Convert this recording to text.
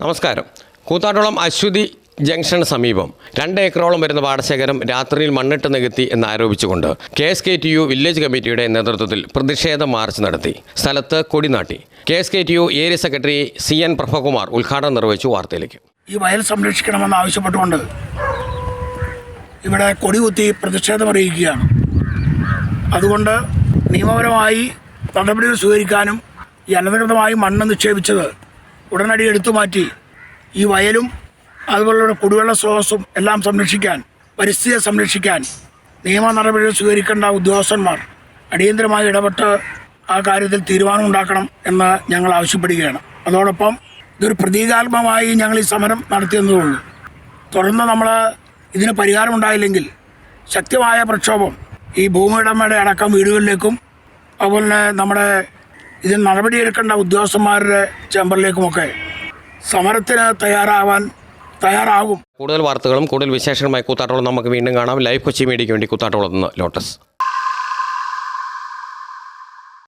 നമസ്കാരം. കൂത്താട്ടോളം അശ്വതി ജംഗ്ഷന് സമീപം രണ്ട് ഏക്കറോളം വരുന്ന പാടശേഖരം രാത്രിയിൽ മണ്ണിട്ട് നികത്തി എന്നാരോപിച്ചുകൊണ്ട് K S K T U village കമ്മിറ്റിയുടെ നേതൃത്വത്തിൽ പ്രതിഷേധ മാർച്ച് നടത്തി. സ്ഥലത്ത് കൊടിനാട്ടി. K S K T U area secretary C N Prabhakumar ഉദ്ഘാടനം നിർവഹിച്ചു വാർത്തയിലേക്ക്. ഈ വയൽ സംരക്ഷിക്കണമെന്ന് ആവശ്യപ്പെട്ടുകൊണ്ട് ഇവിടെ കൊടികുത്തി പ്രതിഷേധമറിയിക്കുകയാണ് അതുകൊണ്ട് നിയമപരമായി നടപടികൾ സ്വീകരിക്കാനും ഈ അനധികൃതമായി മണ്ണ് നിക്ഷേപിച്ചത് ഉടനടി എടുത്തു മാറ്റി ഈ വയലും അതുപോലുള്ള കുടിവെള്ള സ്രോതസ്സും എല്ലാം സംരക്ഷിക്കാൻ പരിസ്ഥിതിയെ സംരക്ഷിക്കാൻ നിയമ നടപടികൾ സ്വീകരിക്കേണ്ട ഉദ്യോഗസ്ഥന്മാർ അടിയന്തരമായി ഇടപെട്ട് ആ കാര്യത്തിൽ തീരുമാനം ഉണ്ടാക്കണം എന്ന് ഞങ്ങൾ ആവശ്യപ്പെടുകയാണ്. അതോടൊപ്പം ഇതൊരു പ്രതീകാത്മകമായി ഞങ്ങൾ ഈ സമരം നടത്തിയെന്നതുള്ളൂ തുടർന്ന് നമ്മൾ ഇതിന് പരിഹാരമുണ്ടായില്ലെങ്കിൽ ശക്തമായ പ്രക്ഷോഭം ഈ ഭൂമിയുടമയുടെ അടക്കം വീടുകളിലേക്കും അതുപോലെ നമ്മുടെ ഇതിന് നടപടിയെടുക്കേണ്ട ഉദ്യോഗസ്ഥന്മാരുടെ ചേംബറിലേക്കുമൊക്കെ സമരത്തിന് തയ്യാറാവാൻ തയ്യാറാകും. കൂടുതൽ വാർത്തകളും കൂടുതൽ വിശേഷങ്ങളുമായി കൂത്താട്ടോളം നമുക്ക് വീണ്ടും കാണാം. ലൈവ് കൊച്ചി മീഡിയയ്ക്ക് വേണ്ടി കൂത്താട്ടോളം ലോട്ടസ്.